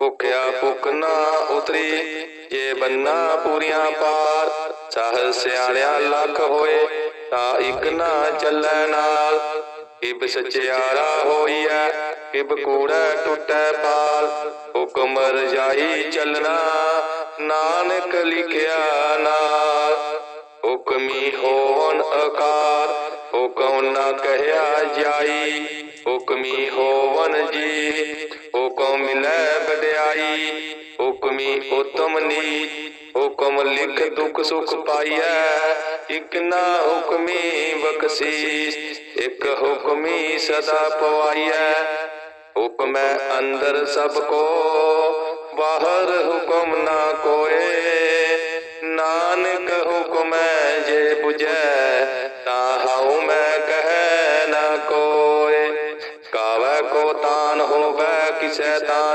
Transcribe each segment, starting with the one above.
ਭੁਖਿਆ ਭੁਖ ਨਾ ਉਤਰੀ ਜੇ ਬੰਨਾ ਪੂਰੀਆਂ ਪਾਰ ਸਹ ਸਿਆਣਿਆ ਲੱਖ ਹੋਏ ਤਾਂ ਇੱਕ ਨਾ ਚੱਲੈ ਨਾਲ ਕਿਬ ਸਚਿਆਰਾ ਹੋਈਐ ਕਿਬ ਕੂੜੈ ਟੁੱਟੈ ਪਾਲ ਹੁਕਮ ਰਜਾਈ ਚੱਲਣਾ ਨਾਨਕ ਲਿਖਿਆ ਨਾਲ ਹੁਕਮੀ ਹੋਵਨ ਆਕਾਰ ਹੁਕਮ ਨਾ ਕਹਿਆ ਜਾਈ ਹੁਕਮੀ ਹੋਵਨ ਜੀ, ਹੁਕਮ ਮਿਲੈ ਵਡਿਆਈ, ਹੁਕਮੀ ਉਤਮ ਨੀਚ ਹੁਕਮ ਲਿਖ ਦੁਖ ਸੁਖ ਪਾਈਐ। ਇਕ ਨਾ ਹੁਕਮੀ ਬਖਸ਼ੀਸ਼, ਇਕ ਹੁਕਮੀ ਸਦਾ ਪਵਾਈਐ। ਹੁਕਮੈ ਅੰਦਰ ਸਭ ਕੋ, ਬਾਹਰ ਹੁਕਮ ਨਾ ਕੋਏ। ਨਾਨਕ ਹੁਕਮੈ ਜੇ 부ਜੈ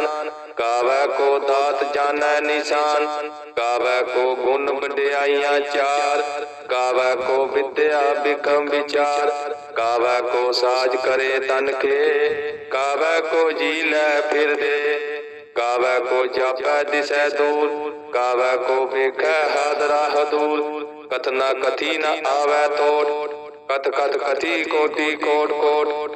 ਕਿਸੈ ਕਾਵੈ ਕੋ ਦਾਤ ਜਾਣੈ ਨਿਸ਼ਾਨ, ਕਾਵੈ ਕੋ ਗੁਣ ਵਡਿਆਈਆਂ ਚਾਰ, ਕਾਵੈ ਕੋ ਵਿਦਿਆ ਬਿਕਮ ਵਿਚਾਰ, ਕਾਵੈ ਕੋ ਸਾਜ ਕਰੇ ਤਨ ਕੇ ਕਾਵੈ ਕੋ ਜੀ ਲੈ ਫਿਰਦੇ ਕਾਵੈ ਕੋ ਜਾਪੈ ਦਿਸੈ ਦੂਰ, ਕਾਵੈ ਕੋ ਵੇਖੈ ਹਾਦਰਾ ਹਦੂਰ ਕਥਨਾ ਕਥੀ ਨ ਆਵੈ ਤੋੜ ਕਤ ਕਤ ਕਥੀ ਕੋਟੀ ਕੋਟ ਕੋਟ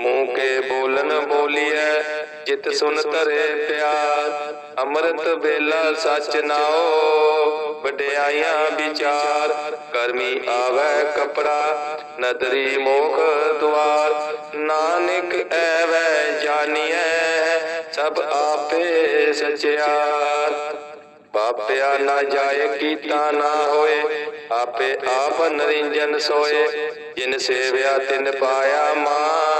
ਮੂੰਹ ਕੇ ਬੋਲਨ ਬੋਲੀਐ, ਜਿਤ ਸੁਨ ਧਰੇ ਪਿਆਰ। ਅੰਮ੍ਰਿਤ ਵੇਲਾ ਸਚ ਨਾਓ ਵਡਿਆਈਆਂ ਵਿਚਾਰ। ਕਰਮੀ ਆਵੈ ਕਪੜਾ, ਨਦਰੀ ਮੋਖ ਦੁਆਰ। ਨਾਨਕ ਐਵੈ ਜਾਣੀਐ ਸਭ ਆਪੇ ਸਚਿਆਰ। ਪਾਪਿਆ ਨਾ ਜਾਏ ਕੀਤਾ ਨਾ ਹੋਏ, ਆਪੇ ਆਪ ਨਰਿੰਜਨ ਸੋਏ। ਜਿਨ ਸੇਵਿਆ ਤਿਨ ਪਾਇਆ ਮਾਨ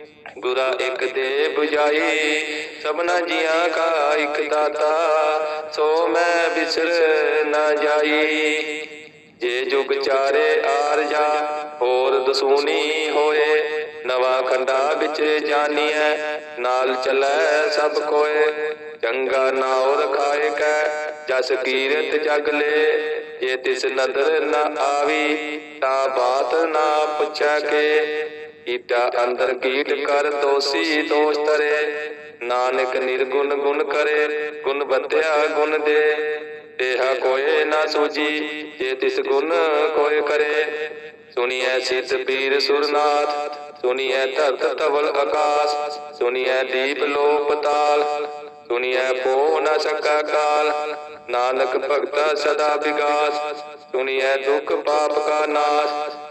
ਗੁਰਾ ਇੱਕ ਦੇ 부ਜਾਈ, ਸਭਨਾ ਜੀਆਂ ਕਾ ਇੱਕ ਦਾਤਾ, ਸੋ ਮੈਂ ਬਿਸਰ ਨਾ ਜਾਈ। ਜੇ ਜੁਗ ਚਾਰੇ ਆਰਜਾ ਹੋਰ ਦਸੂਨੀ ਹੋਏ, ਨਵਾ ਖੰਡਾ ਵਿੱਚ ਜਾਣੀਐ ਨਾਲ ਚੱਲੈ ਸਭ ਕੋਏ। ਚੰਗਾ ਨਾਉ ਰਖਾਏ ਕੈ, ਜਸ ਕੀਰਤ ਜਗ ਲੈ, ਜੇ ਤਿਸ ਨਦਰ ਨਾ ਆਵੀ, ਤਾਂ ਬਾਤ ਨਾ ਪੁੱਛੈ ਕੇ। ਕੀਟਾ ਅੰਦਰ ਕੀਟ ਕਰ ਦੋਸੀ ਦੋਸ਼ ਤਰੇ। ਨਾਨਕ ਨਿਰਗੁਣ ਗੁਣ ਕਰੇ, ਗੁਣ ਬੰਦਿਆ ਗੁਣ ਦੇ। ਦੇਹਾ ਕੋਏ ਨਾ ਸੂਜੀ ਜੇ ਤਿਸ ਗੁਣ ਕੋਏ ਕਰੇ। ਸੁਣੀਐ ਸਿੱਧ ਪੀਰ ਸੁਰਨਾਥ, ਸੁਣੀਐ ਧਰਤ ਤਵਲ ਆਕਾਸ। ਸੁਣੀਐ ਦੀਪ ਲੋਪ ਤਾਲ, ਸੁਣੀਐ ਪੋ ਨਾ ਸਕਾ ਕਾਲ। ਨਾਨਕ ਭਗਤਾ ਸਦਾ ਵਿਗਾਸ, ਸੁਣੀਐ ਦੁਖ ਪਾਪ ਕਾ ਨਾਸ।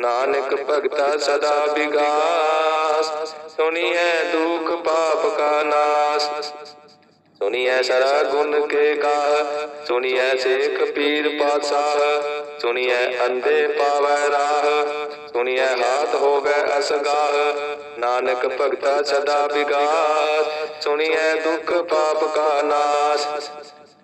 ਨਾਨਕ ਭਗਤਾ ਸਦਾ ਵਿਗਾਸ। ਸੁਣੀਐ ਦੁਖ ਪਾਪ ਕਾ ਨਾਸ। ਸੁਣੀਐ ਸਰਾ ਗੁਣ ਕੇ ਗਾ ਸੁਣੀਐ ਸੇਖ ਪੀਰ ਪਾਤਸ਼ਾਹ। ਸੁਣੀਐ ਅੰਧੇ ਪਾਵੈ ਰਾਹ। ਸੁਣੀਐ ਹਾਥ ਹੋਵੇ ਅਸਗਾਹ। ਨਾਨਕ ਭਗਤਾ ਸਦਾ ਵਿਗਾਸ। ਸੁਣੀਐ ਦੁਖ ਪਾਪ ਕਾ ਨਾਸ।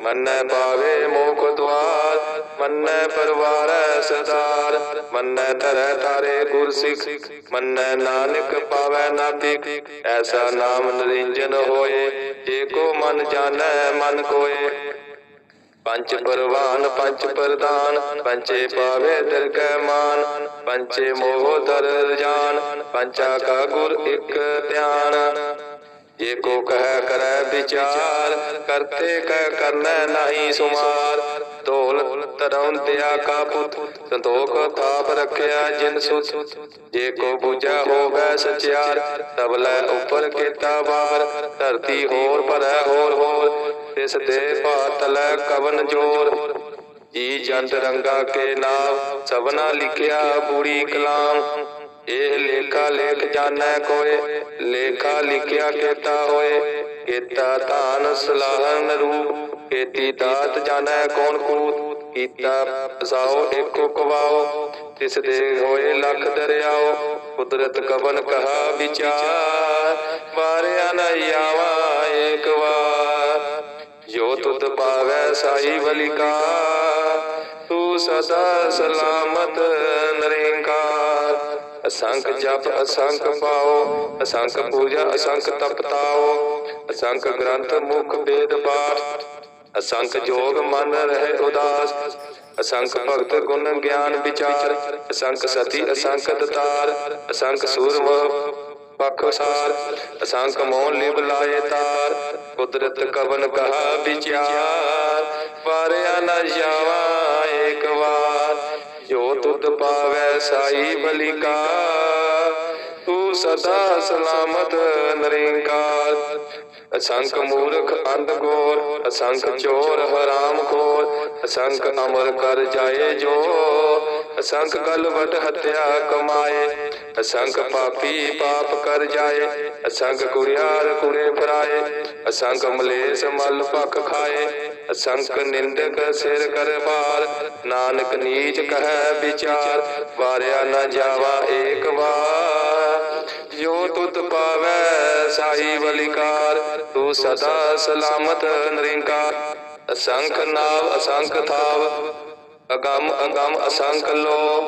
ਮੰਨੈ ਪਾਵੇ ਮੋਖ ਦਵਾਰ ਮੰਨੈ ਪਰਵਾਰੈ ਸਦਾਰ ਮੰਨੈ ਧਰੈ ਤਾਰੇ ਗੁਰ ਸਿੱਖ ਮੰਨੈ ਨਾਨਕ ਪਾਵੈ ਨਾਤਿਕ ਐਸਾ ਨਾਮ ਨਰਿੰਜਨ ਹੋਏ, ਜੇ ਕੋ ਮਨ ਜਾਣੈ, ਮਨ ਕੋਏ। ਪੰਚ ਪਰਵਾਨ, ਪੰਚ ਪ੍ਰਦਾਨ, ਪੰਚੇ ਪਾਵੇ ਦਰਗਹਿ ਮਾਨ, ਪੰਚੇ ਮੋਹ ਦਰ ਜਾਨ ਪੰਚਾ ਕਾ ਗੁਰ ਇੱਕ ਧਿਆਨ। ਜੇ ਕੋ ਕਹਿ ਕਰੈ ਵਿਚਾਰ, ਕਰਤੇ ਕਹਿ ਕਰਨੈ ਨਹੀਂ ਸੁਮਾਰ। ਢੋਲ ਤਰਉ ਦਿਆ ਕਾ ਪੁੱਤ, ਸੰਤੋਖ ਥਾਪ ਰਖਿਆ ਜਿਨ ਸੁਤ। ਜੇ ਕੋ ਬੁਝੈ ਹੋਵੇ ਸਚਿਆਰ ਤਬਲੇ ਉਪਰ ਕੀਤਾ ਵਾਰ। ਧਰਤੀ ਹੋਰ ਭਰੈ ਹੋਰ ਹੋਰ, ਤਿਸ ਦੇ ਪਾਤਲੈ ਕਵਨ ਜੋਰ। ਜੀ ਜੰਤ ਰੰਗਾ ਕੇ ਨਾਮ, ਸਭਨਾ ਲਿਖਿਆ ਬੂੜੀ ਕਲਾਮ। ਇਹ ਲੇਖਾ ਲੇਖ ਜਾਣੈ ਕੋਏ, ਲੇਖਾ ਲਿਖਿਆ ਕੀਤਾ ਹੋਏ। ਕੀਤਾ ਧਾਨ ਸਲਾਹਨ ਰੂਪ, ਕੀਤੀ ਦਾਤ ਜਾਣੈ ਕੌਣ ਕੂਤ। ਕੀਤਾ ਪਸਾਓ ਏਕੋ ਕਵਾਓ ਤਿਸ ਦੇ ਹੋਏ ਲੱਖ ਦਰਿਆਓ, ਕੁਦਰਤ ਕਵਨ ਕਹਾ ਵਿਚਾਰ। ਵਾਰਿਆ ਨ ਆਵਾ ਏਕ ਵਾਰ। ਜੋ ਤੁਧ ਪਾਵੈ ਸਾਈ ਬਲਿਕਾ ਤੂੰ ਸਦਾ ਸਲਾਮਤ ਨਰਿੰਕਾਰ। ਅਸੰਖ ਜਪ, ਅਸੰਖ ਪਾਓ, ਅਸੰਖ ਪੂਜਾ, ਅਸੰਖ ਤਪਤਾਓ, ਅਸੰਖ ਗ੍ਰੰਥ ਮੁਖ ਵੇਦ ਪਾਠ, ਅਸੰਖ ਜੋਗ ਮਨ ਰਹਿ ਉਦਾਸ, ਅਸੰਖ ਭਗਤ ਗੁਣ ਗਿਆਨ ਵਿਚਾਰ, ਅਸੰਖ ਸਤੀ, ਅਸੰਖ ਦਤਾਰ, ਅਸੰਖ ਸੂਰਮ ਪਖਸਾਰ ਅਸੰਖ ਮੋਹ ਲਿਵ ਲਾਏ ਤਾਰ, ਕੁਦਰਤ ਕਵਨ ਕਹਾ ਵਿਚਾਰ ਪਾਰਿਆ ਨ ਜਾਵਾ। ਤੁਧ ਪਾਵੈ ਸਾਈ ਬਲਿਕਾ। ਤੂੰ ਸਦਾ ਸਲਾਮਤ ਨਰਿੰਕਾਰ। ਅਸੰਖ ਮੂਰਖ ਅੰਧ ਗੋਰ ਅਸੰਖ ਚੋਰ ਹਰਾਮ ਖੋਰ। ਅਸੰਖ ਅਮਰ ਕਰ ਜਾਏ ਜੋ ਅਸੰਖ ਗਲਵਟ ਹਤਿਆ ਕਮਾਏ, ਅਸੰਖ ਪਾਪੀ ਪਾਪ ਕਰ ਜਾਏ, ਅਸੰਖ ਕੁੜਿਆਰ ਕੁੜੇ ਫਰਾਏ, ਅਸੰਖ ਮਲੇਸ਼ ਮਲ ਪਖ ਖਾਏ, ਅਸੰਖ ਨਿੰਦਕ ਸਿਰ ਕਰ ਭਾਰ, ਨਾਨਕ ਨੀਚ ਕਹੈ ਵਿਚਾਰ, ਵਾਰਿਆ ਨਾ ਜਾਵਾ ਏਕ ਵਾਰ। ਜੋ ਤੁਧ ਪਾਵੈ ਸਾਈ ਬਲਿਕਾਰ ਤੂੰ ਸਦਾ ਸਲਾਮਤ ਨਰਿੰਕਾਰ। ਅਸੰਖ ਨਾਵ ਅਸੰਖ ਥਾਵ ਅਗੰਮ ਅਗੰਮ ਅਸੰਖ ਲੋ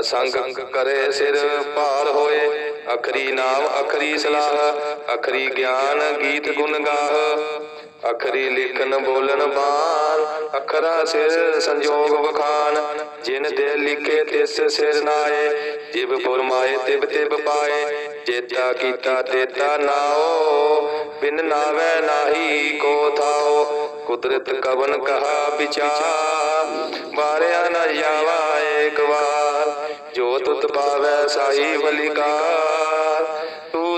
ਅਸੰਖ ਕਰੇ ਸਿਰ ਭਾਰ ਹੋਏ। ਅਖਰੀ ਨਾਮ, ਅਖਰੀ ਸਲਾਹ। ਅਖਰੀ ਗਿਆਨ ਗੀਤ ਗੁਣ ਗਾਹ। ਅਖਰੀ ਲਿਖਨ ਬੋਲਨ ਬਾਣ। ਅਖਰਾ ਸਿਰ ਸੰਜੋਗ ਵਖਾਨ ਜਿਨ ਦੇ ਲਿਖੇ ਤਿਸ ਸਿਰ ਨਾਏ। ਜਿਬ ਫੁਰਮਾਏ ਤਿਬ ਤਿਬ ਪਾਏ। ਜੇਤਾ ਕੀਤਾ ਤੇਤਾ ਨਾਓ। ਬਿਨ ਨਾਵੇ ਨਾਹੀ ਕੋ ਥਾਓ। ਕੁਦਰਤ ਕਵਨ ਕਹਾ ਵਿਚਾਰ। ਵਾਰਿਆ ਨ ਜਾਵਾ ਏਕ ਵਾਰ। ਜੋ ਤੁਤ ਪਾਵੈ ਸਾਈ ਬਲਿਕਾਰ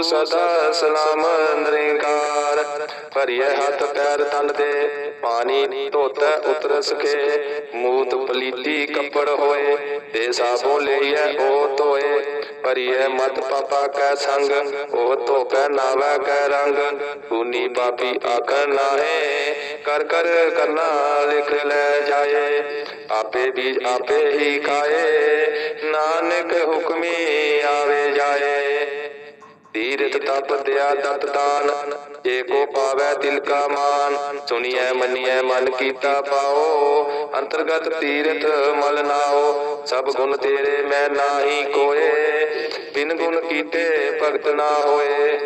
ਸਦਾ ਸਲਾਮ ਨਿਰੰਕਾਰ ਭਰੀਏ ਹੱਥ ਪੈਰ ਤਨ ਦੇ, ਪਾਣੀ ਧੋਤਾ ਉਤਰ ਸਕੇ ਮੂਤ ਪਲੀਤੀ ਕੱਪੜ ਹੋਏ, ਤੇ ਸਾਬੋ ਲਈਐ ਉਹ ਧੋਏ। ਭਰੀਏ ਮਤ ਪਾਪਾ ਕੈ ਸੰਗ, ਉਹ ਧੋਪੈ ਨਾਵੈ ਕੈ ਰੰਗ। ਤੂਨੀ ਪਾਪੀ ਆਖਰ ਨਾਹੇ, ਕਰ ਕਰ ਕਰਨਾ ਲਿਖ ਲੈ ਜਾਏ। ਆਪੇ ਬੀਜ ਆਪੇ ਹੀ ਖਾਏ, ਨਾਨਕ ਹੁਕਮੀ ਆਵੇ ਜਾਏ। ਤੀਰਥ ਤਪ ਦਿਆ ਦਤ ਦਾਨ, ਜੇ ਕੋ ਪਾਵੈ ਤਿਲ ਕਾ ਮਾਨ। ਸੁਣੀਐ, ਮੰਨੀਐ, ਮਨ ਕੀਤਾ ਪਾਓ, ਅੰਤਰਗਤ ਤੀਰਥ ਮਲ ਨਾਓ। ਸਭ ਗੁਣ ਤੇਰੇ ਮੈਂ ਨਾਹੀ ਕੋਏ, ਬਿਨ ਗੁਣ ਕੀਤੇ ਭਗਤ ਨਾ ਹੋਏ।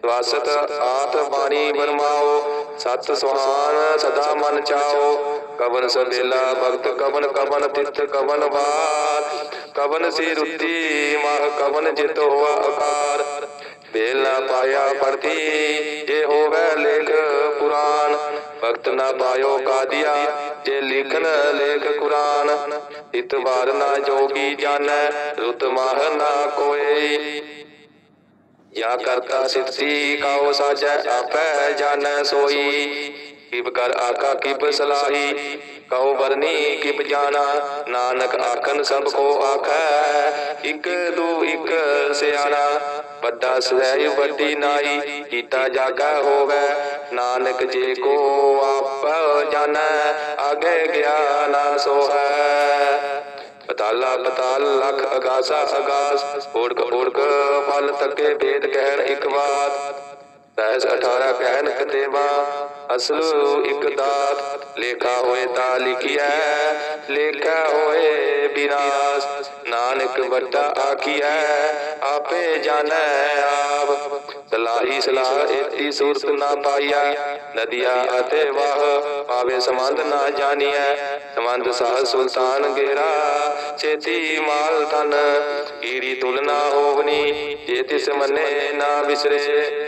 ਸਵਾਸਤ ਆਤ ਬਾਣੀ ਬਰਮਾਓ ਸਤ ਸੁਹਾਨ ਸਦਾ ਮਨ ਚਾਓ। ਕਵਨ ਸਬੇਲਾ ਭਗਤ, ਕਵਨ ਕਵਨ ਤਿਤ ਕਵਨ ਬਾਤ ਕਵਨ ਸੀ ਰੁੱਤੀ ਮਾਹ ਕਵਨ ਜਿਤ ਹੋਆ ਆਕਾਰ ਬੇਲ ਪਾਇਆ ਪੜਤੀ ਜੇ ਹੋਵੇ ਲੇਖ ਕੁਰਾਨ ਭਗਤ ਨਾ ਪਾਇਓ ਕਾਦੀਆ, ਜੇ ਲਿਖਨ ਲੇਖ ਕੁਰਾਨ। ਇਤਵਾਰ ਨਾ ਜੋਗੀ ਜਾਣੈ, ਰੁਤ ਮਾਹ ਨਾ ਕੋਈ ਯਾ ਕਰਤਾ ਸਿੱਧੀ ਕਾਉ ਸਾਜੈ, ਆਪੈ ਜਾਣੈ ਸੋਈ। ਕਿਬ ਕਰ ਆਕਾ ਕਿਬ ਸਲਾਹੀ ਕਉ ਵਰਨੀ ਕਿਬ ਜਾਣਾ, ਨਾਨਕ ਆਖਨ ਸਭ ਕੋ ਆਖੈ, ਇਕ ਦੂ ਇਕ ਸਿਆਣਾ, ਵੱਡਾ ਸਵੈ ਵੱਡੀ ਨਾਈ, ਕੀਤਾ ਜਾਗਾ ਹੋਵੇ, ਨਾਨਕ ਜੇ ਕੋ ਆਪ ਜਾਣੈ ਅਗੇ ਗਿਆਨ ਸੋਹੈ। ਪਤਾਲਾ, ਪਤਾਲ, ਲਖ ਅਗਾਸਾ, ਅਗਾਸ ਓੜਕ ਓੜਕ ਫਲ ਤੱਕੇ, ਵੇਦ ਕਹਿਣ ਇਕ ਬਾਤ ਸਹਿਸ 18 ਕਹਿਣ ਕਤੇਵਾ। ਅਸਲ ਇੱਕ ਦਾਤ ਲੇਖਾ ਹੋਏ ਤਾਂ ਲਿਖਿਆ ਲੇਖਾ ਹੋਏ ਬਿਨਾਸ ਨਾਨਕ ਵੱਡਾ ਆਖੀਐ ਆਪੇ ਜਾਣੈ ਆਪ। ਸਲਾਹੀ ਸਲਾਹ ਏਤੀ ਸੂਰਤ ਨਾ ਪਾਈਆ ਨਦੀਆ ਅਤੇ ਵਾਹ ਪਾਵੇ ਸੰਬੰਧ ਨਾ ਜਾਣੀਐ। ਸੰਬੰਧ ਸਾਹ ਸੁਲਤਾਨ ਗੇਰਾ, ਛੇਤੀ ਮਾਲ ਤਨ ਈੜੀ ਤੁਲਨਾ ਹੋਵਨੀ, ਜੇ ਤਿਸ ਮੰਨੇ ਨਾ ਵਿਸਰੇ।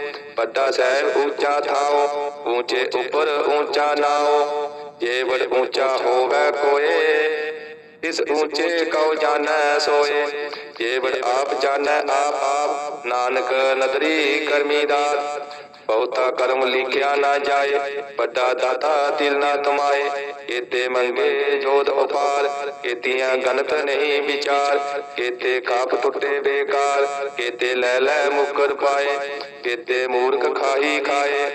ਵੱਡਾ ਸਹਿਬ ਉੱਚਾ ਥਾਓ ਉੱਚੇ ਉੱਪਰ ਉੱਚਾ ਨਾਓ ਜੇ ਵਡ ਉੱਚਾ ਹੋਵੇ ਕੋਏ ਇਸ ਉੱਚੇ ਕਉ ਜਾਣੈ ਸੋਏ ਜੇ ਵਡ ਆਪ ਜਾਣੈ ਆਪ ਆਪ ਨਾਨਕ ਨਦਰੀ ਕਰਮੀ ਦਾਤ ਬਹੁਤਾ ਕਰਮ ਲਿਖਿਆ ਨਾ ਜਾਏ ਵੱਡਾ ਦਾਤਾ ਦਿਲ ਨਾ ਤਮਾਏ ਕੀਤੇ ਮੰਗੇ ਜੋਤ ਉਪਾਰ ਕੀਤੀਆਂ ਗਨਤ ਨਹੀਂ ਵਿਚਾਰ ਕੀਤੇ ਕਾਪ ਟੁੱਟੇ ਬੇਕਾਰ ਕੀਤੇ ਲੈ ਲੈ ਮੁਕਰ ਪਾਏ ਕੀਤੇ ਮੂਰਖ ਖਾਹੀ ਖਾਏ,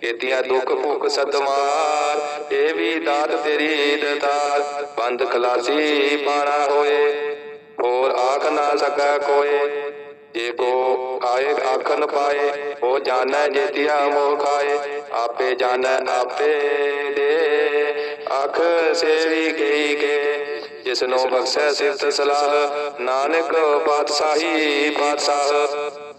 ਕੀਤੀਆਂ ਦੁੱਖ ਭੁੱਖ ਸਤਮਾਰ ਇਹ ਵੀ ਦਾਤ ਤੇਰੀ ਦਤਾਰ, ਬੰਦ ਖਲਾਸੀ ਪਾਣਾ ਹੋਏ, ਹੋਰ ਆਖ ਨਾ ਸਕੈ ਕੋਏ, ਜੇ ਕੋ ਆਏ ਆਖਨ ਪਾਏ, ਉਹ ਜਾਣੈ ਜੇਤਿਆ ਮੋਹ ਖਾਏ, ਆਪੇ ਜਾਣੈ ਆਪੇ ਦੇ ਅੱਖ ਸੇਵੀ ਗਈ ਕੇ ਜਿਸ ਨੂੰ ਬਖਸ਼ੈ ਸਿਫਤ ਸਲਾਹ, ਨਾਨਕ ਪਾਤਸ਼ਾਹੀ ਪਾਤਸ਼ਾਹ।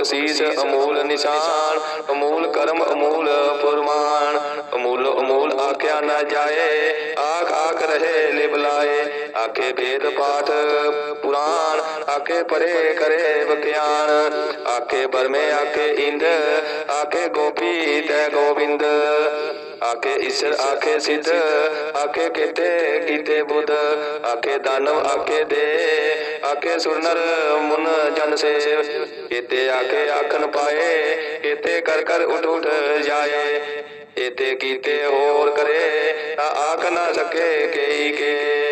ਬਖਸ਼ੀਸ ਅਮੂਲ ਨਿਸ਼ਾਨ, ਅਮੂਲ ਕਰਮ, ਅਮੂਲ ਫਰਮਾਨ, ਅਮੂਲ ਅਮੂਲ ਆਖਿਆ ਨਾ ਜਾਏ, ਆਖ ਆਖ ਰਹੇ ਲਿਵ ਆਖੇ ਵੇਦ ਪਾਠ ਪੁਰਾਨ ਆਖੇ ਪਰੇ ਕਰੇ ਬਖਿਆਨ ਆਖੇ ਬਰਮੇ ਆਖੇ ਇੰਦ, ਆਖੇ ਗੋਪੀ ਤੈ ਗੋਬਿੰਦ, ਆਖੇ ਈਸ਼ਰ, ਆਖੇ ਸਿੱਧ, ਆਖੇ ਕਿਤੇ, ਕੀਤੇ ਬੁੱਧ, ਆਖੇ ਦਾਨਵ, ਆਖੇ ਦੇ, ਆਖੇ ਸੁਰਨਰ ਮੁਨ ਜਨ ਸੇਵ, ਕੀਤੇ ਆਖੇ ਆਖਣ ਪਾਏ ਕੀਤੇ ਕਰ ਕਰ ਉਠ ਉਠ ਜਾਏ। ਇਤੇ ਕੀਤੇ ਹੋਰ ਕਰੇ ਆਖ ਨਾ ਸਕੇ ਕਈ ਕੇ।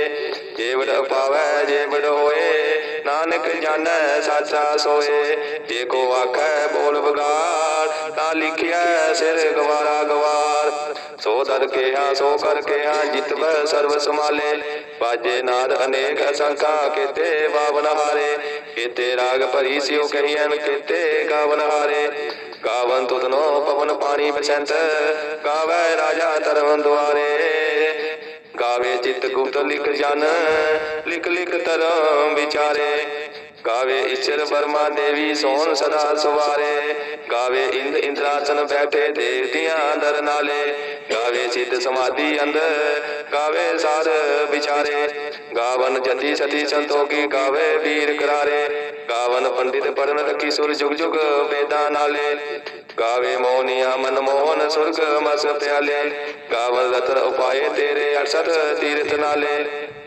ਜੇਵੜ ਪਾਵੈ ਜੇਵੜ ਹੋਏ, ਨਾਨਕ ਜਾਣੈ, ਸਾਚਾ ਸੋਏ। ਜੇ ਕੋ ਆਖੈ ਬੋਲ ਬਗਾੜ ਤਾਂ ਲਿਖਿਆ ਸਿਰ ਗਵਾਰਾ ਗਵਾਰ। ਸੋ ਦਰ ਕਿਹਾ, ਸੋ ਕਰ ਕਿਹਾ, ਜਿਤਵੈ ਸਰਬ ਸਮਾਲੇ ਬਾਜੇ ਨਾਦ ਅਨੇਕ ਅਸੰਖਾ ਕੀਤੇ ਬਾਵਨ ਹਾਰੇ। ਕੀਤੇ ਰਾਗ ਭਰੀ ਸਿਉ ਕਹੀਐਨ, ਕੀਤੇ ਗਾਵਨ ਹਾਰੇ। ਗਾਵਨ ਤੁਧਨੋ ਪਵਨ ਪਾਣੀ ਬਸੰਤ, ਗਾਵੇ ਰਾਜਾ ਧਰਮ ਦੁਆਰੇ। ਗਾਵੇ ਚਿਤ ਗੁਪਤ ਲਿਖ ਜਨ, ਲਿਖ ਲਿਖ ਧਰਮ ਵਿਚਾਰੇ। ਗਾਵੇ ਈਸ਼ਰ ਬਰਮਾ ਦੇਵੀ ਸੋਨ ਸਦਾ ਸੁਵਾਰੇ। ਗਾਵੇ ਇੰਦ ਇੰਦਰਾਸਨ ਬੈਠੇ ਦੇਵਤਿਆਂ ਦਰ ਨਾਲੇ। ਗਾਵੇ ਸਿੱਧ ਸਮਾਧੀ ਅੰਦਰ, ਗਾਵੇ ਸਾਰ ਵਿਚਾਰੇ। ਗਾਵਨ ਜਤੀ ਸਤੀ ਸੰਤੋਖੀ ਗਾਵੇ ਵੀਰ ਕਰਾਰੇ। ਗਾਵਨ ਪੰਡਿਤ ਪੜਨ ਰਖੀ ਸੁਰ ਜੁਗ ਜੁਗ ਵੇਦਾਂ ਨਾਲੇ। ਗਾਵੇ ਮੋਹਨੀਆ ਮਨ ਮੋਹਨ ਸੁਰਗ ਮਸ ਪਿਆਲੇ। ਗਾਵਨ ਰਤਨ ਉਪਾਏ ਤੇਰੇ ਅਰਸਤ ਤੀਰਥ ਨਾਲੇ।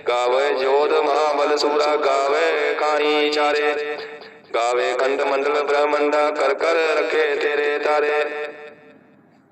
ਗਾਵੇ ਜੋਧ ਮਹਾਬਲ ਸੂਰਾ ਗਾਵੇ ਕਾਹੀ ਚਾਰੇ। ਗਾਵੇ ਖੰਡ ਮੰਡਲ ਬ੍ਰਹਮੰਡਾ ਕਰ ਕਰ ਰਖੇ ਤੇਰੇ ਤਾਰੇ।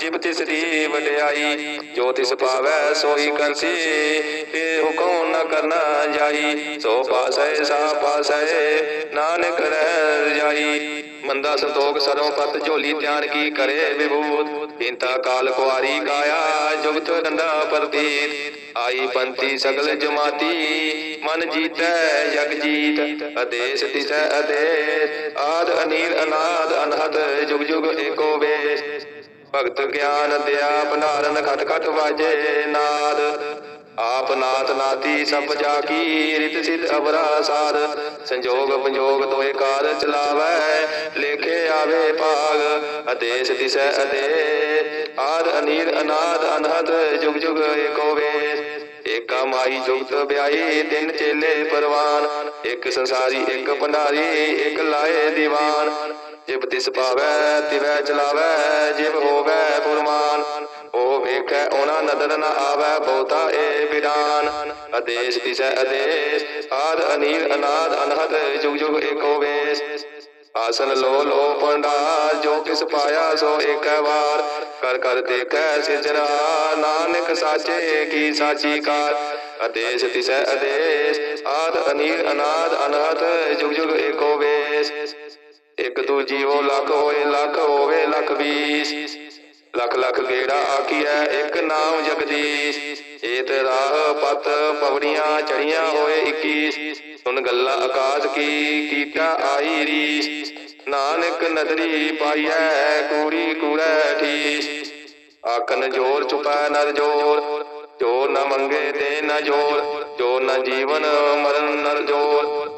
ਜਿਬ ਤਿਸ ਦੀ ਵਡਿਆਈ ਜੋ ਤਿਸ ਪਾਵੈ ਸੋਈ ਕਰਸੀ ਤੇ ਹੁਕਮ ਨ ਕਰਨਾ ਜਾਈ। ਸੋ ਪਾਸੈ, ਸਾ ਪਾਸੈ, ਨਾਨਕ ਰਹਿ ਰਜਾਈ ਮੰਦਾ ਸੰਤੋਖ ਸਰੋਂ ਪਤ, ਝੋਲੀ ਧਿਆਨ ਕੀ ਕਰੇ ਵਿਭੂਤ? ਪਿੰਤਾ ਕਾਲ ਕੁਆਰੀ ਕਾਇਆ, ਜੁਗਤ ਡੰਡਾ ਪ੍ਰਤੀਤ। ਆਈ ਪੰਤੀ ਸਗਲ ਜਮਾਤੀ, ਮਨ ਜੀਤੈ ਜਗ ਜੀਤ। ਆਦੇਸ਼ ਦਿਸੈ ਆਦੇਸ਼ ਆਦ ਅਨੀਲ ਅਨਾਦ ਅਨਹਦ, ਜੁਗ ਜੁਗ ਏਕੋ ਵੇਸ਼। ਭਗਤ ਗਿਆਨ ਦਿਆ ਭੰਡਾਰਨ ਖਟ ਖਟ ਵਾਜੇ ਨਾਦ। ਆਪ ਨਾਥ ਨਾਤੀ ਸਭ ਜਾ ਕੀ ਰਿਤ ਸਿਧ ਅਵਰਾ ਸਾਧ ਸੰਜੋਗ ਪੰਜੋਗ ਦੋਏ ਕਾਰ ਚਲਾਵੈ, ਲੇਖੇ ਆਵੇ ਭਾਗ। ਆਦੇਸ਼ ਦਿਸੈ ਅਦੇ ਆਦ ਅਨੀਲ ਅਨਾਦ ਅਨਹਦ, ਜੁਗ ਜੁਗ ਏਕੋ ਵੇਸ਼। ਏਕਾ ਮਾਈ ਜੁਗਤ ਵਿਆਹੀ ਤਿੰਨ ਚੇਲੇ ਪਰਵਾਨ। ਇੱਕ ਸੰਸਾਰੀ, ਇੱਕ ਭੰਡਾਰੀ, ਇੱਕ ਲਾਏ ਦੀਵਾਨ। ਜਿਬ ਤਿਸ ਪਾਵੈ ਤਿਵੈ ਚਲਾਵੈ, ਜਿਬ ਹੋਵੈ ਫੁਰਮਾਨ ਉਹ ਵੇਖੈ, ਉਹਨਾਂ ਨਦਰ ਨ ਆਵੈ, ਬਹੁਤਾ ਏ ਬਿਰਾਨ। ਆਦੇਸ਼ ਦਿਸੈ, ਆਦੇਸ਼, ਆਦ ਅਨੀਲ, ਅਨਾਦ, ਅਨਹਦ ਜੁਗ ਜੁਗ ਏਕੋ ਵੇਸ਼। ਆਸਨ ਲੋ ਲੋ ਪੰਡਾ ਜੋ ਕਿਸ ਪਾਇਆ ਸੋ ਏਕੈ ਵਾਰ। ਕਰ ਕਰ ਦੇਖੈ ਸਿਜਰਾ ਨਾਨਕ ਸਾਚੇ ਕੀ ਸਾਚੀ ਕਾਰ। ਆਦੇਸ਼ ਦਿਸੈ, ਆਦੇਸ਼, ਆਦ ਅਨੀਲ, ਅਨਾਦ, ਅਨਹਦ ਜੁਗ ਜੁਗ ਏਕੋ ਵੇਸ਼। ਇੱਕ ਦੂਜੀ ਉਹ ਲੱਖ ਹੋਏ, ਲੱਖ ਹੋਵੇ, ਲੱਖ ਵੀਸ ਲੱਖ ਲੱਖ ਗੇੜਾ ਆਖੀਐ? ਇੱਕ ਨਾਮ ਜਗਦੀਸ਼। ਏਤ ਰਾਹ ਪਤ ਪਵੜੀਆਂ ਚੜੀਆਂ ਹੋਏ 21 ਸੁਣ ਗੱਲਾਂ ਆਕਾਸ਼ ਕੀ, ਕੀਟਾ ਆਈ ਰੀਸ। ਨਾਨਕ ਨਦਰੀ ਪਾਈਐ, ਕੂੜੀ ਕੂੜੈ ਠੀਸ। ਆਖਨ ਜੋਰ ਚੁਪੈ ਨਰ ਜੋਰ। ਜੋ ਨ ਮੰਗੇ ਦੇ ਨ ਜੋਰ। ਜੋ ਨ ਜੀਵਨ ਮਰਨ ਨਰ ਜੋਰ।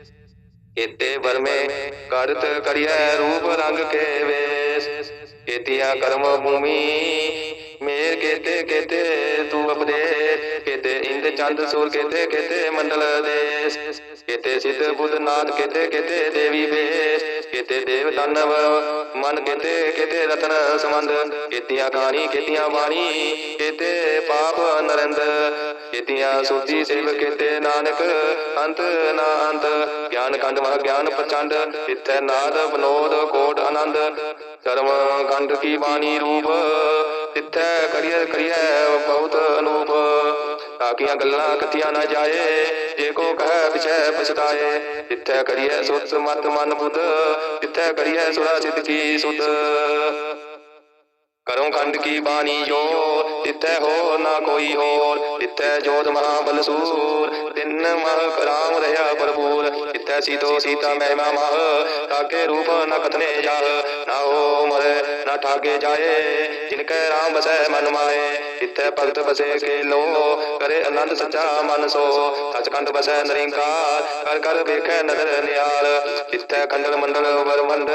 ਕੇਤੇ ਵਰਮੇ ਕਰਤ ਕਰਿਐ ਰੂਪ ਰੰਗ ਕੇ ਵੇਸ। ਕੇਤੀਆ ਕਰਮ ਭੂਮੀ, ਮੇਰ ਕੇਤੇ ਕੇਤੇ ਤੂੰ ਅਪਦੇਸ਼ ਚੰਦ ਸੂਰ ਕੇਤੇ ਕੇਤੇ ਮੰਡਲ ਦੇਸ? ਕੇਤੇ ਸਿੱਧ ਬੁੱਧ ਨਾਥ ਕੇਤੇ ਕੇਤੇ ਦੇਵੀ ਵੇਸ? ਕੇਤੇ ਦੇਵ ਦਾਨਵ ਮਨ ਕੇਤੇ ਕੇਤੇ ਰਤਨ ਸੰਬੰਧ? ਕੇਤੀਆਂ ਕਹਾਣੀ, ਕੇਤੀਆਂ ਬਾਣੀ? ਕੇਤੇ ਪਾਪ ਨਰਿੰਦ? ਕੇਤੀਆਂ ਸੂਤੀ ਸੇਵ ਕੇਤੇ ਨਾਨਕ? ਅੰਤ ਨਾ ਅੰਤ। ਗਿਆਨ ਕੰਡ ਮਹ ਗਿਆਨ ਪ੍ਰਚੰਡ। ਇਥੈ ਨਾਦ ਬਨੋਦ ਕੋਟ ਆਨੰਦ। ਕਰਮ ਖੰਡ ਕੀ ਬਾਣੀ ਰੂਪ? ਤਿੱਥੈ ਕਰੀਏ ਕਰੀਏ ਬਹੁਤ ਅਨੂਪ। ਤਾਕੀਆਂ ਗੱਲਾਂ ਕਥੀਆਂ ਨਾ ਜਾਏ। ਜੇ ਕੋ ਕਹੈ, ਪਿਛੈ ਪਛਤਾਏ। ਤਿੱਥੈ ਕਰੀਐ ਸੁਤ ਮਤ, ਮਨ, ਬੁੱਧ। ਤਿੱਥੈ ਕਰੀਐ ਸੁਰਾ, ਸਿੱਧ ਕੀ ਸੁਧ। ਕਰੋ ਖੰਡ ਕੀ ਬਾਣੀ ਜੋ? ਤਿੱਥੈ ਹੋ ਨਾ ਕੋਈ ਹੋਰ। ਤਿੱਥੈ ਜੋਤ ਮਹਾਬਲ ਸੂਰ ਤਿੰਨ ਮਹ ਕਰਾਮ ਰਹਾ ਭਰਪੂਰ। ਤਿੱਥੈ ਸੀਤੋ ਸੀਤਾ ਮਹਿਮਾ ਮਹ। ਤਾਕੇ ਰੂਪ ਨ ਕਥਨੇ ਜਾਹ। ਨਾ ਹੋ ਮਰੇ, ਨਾ ਠਾਗੇ ਜਾਏ। ਜਿਨ ਕੈ ਰਾਮ ਬਸੈ ਮਨ ਮਾਏ। ਜਿੱਥੈ ਭਗਤ ਬਸੇ ਕੇ ਲੋ ਕਰੇ ਆਨੰਦ ਸੱਚਾ ਮਨ ਸੋ। ਸਚਖੰਡ ਬਸੈ ਨਰਿੰਕਾਰ। ਕਰ ਕਰ ਵੇਖੈ ਨਦਰ ਨਿਹਾਲ। ਜਿੱਥੈ ਖੰਡਲ ਮੰਡਲ ਵਰਮੰਡ।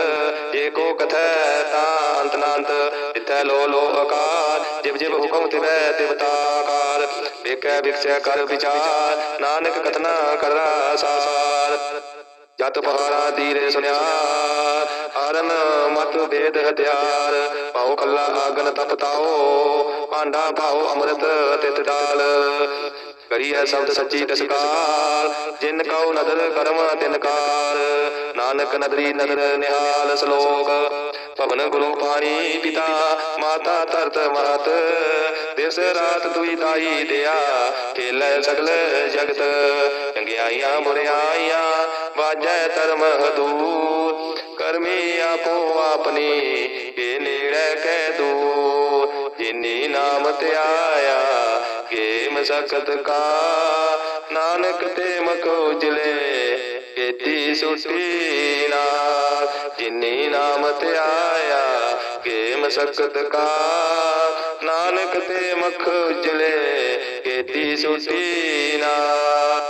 ਏਕੋ ਕਥੈ ਤਾਂ ਅੰਤ ਨਾਂਤ। ਜਿੱਥੈ ਲੋ ਲੋ ਆਕਾਰ, ਜਿਵ ਜਿਵ ਹੁਕਮ ਤਿਵੈ ਤਿਵਤਾਕਾਰ ਵੇਖੈ ਵਿਖਸੈ ਕਰ, ਵਿਚਾਰ, ਨਾਨਕ ਕਥਨਾ ਕਰਦਾ ਸਾਰ ਜਤ ਪਹਾੜਾ ਦੀਰੇ ਸੁਨਿਆ ਹਰਨ ਮਤ ਵੇਦ ਹਥਿਆਰ। ਪਾਉ ਕੱਲਾ ਆਗਨ ਤਪਤਾਓ ਭਾਂਡਾ ਪਾਉ ਅੰਮ੍ਰਿਤ ਤਿਤ ਡਾਲ ਕਰੀਐ ਸ਼ਬਦ ਸੱਚੀ ਦਸਕਾਰ। ਜਿਨ ਕਉ ਨਦਰ ਕਰਮ ਤਿਨ ਕਾਰ। ਨਾਨਕ ਨਦਰੀ ਨਦਰ ਨਿਹਾਲ ਸ਼ਲੋਕ। ਭਵਨ ਗੁਰੂ ਪਾਣੀ ਪਿਤਾ। ਮਾਤਾ ਧਰਤ ਮਾਤ ਦਿਸ ਰਾਤ ਦੁਈ ਦਾਈ ਦਿਆ। ਖੇਲੇ ਸਗਲ ਜਗਤ। ਚੰਗਿਆਈਆਂ ਬੁਰਿਆਈਆਂ ਵਾਜੈ ਧਰਮ ਹਦੂਰ। ਕਰਮੀ ਆਪੋ ਆਪਣੀ। ਇਹ ਨੇੜੇ ਕਹਿ ਦੂਰ। ਜਿਨੀ ਨਾਮ ਧਿਆਇਆ। ਕੇ ਮਸਕਤ ਕਾ, ਨਾਨਕ ਤੇ ਮਖ ਉਜਲੇ ਕੀਤੀ ਸੁਟੀ ਨਾਲ ਜਿਨੀ ਨਾਮ ਆਇਆ ਕੇ ਮਸਕਤ ਕਾ, ਨਾਨਕ ਤੇ ਮਖ ਉਜਲੇ ਕੀਤੀ ਸੁਟੀ ਨਾਲ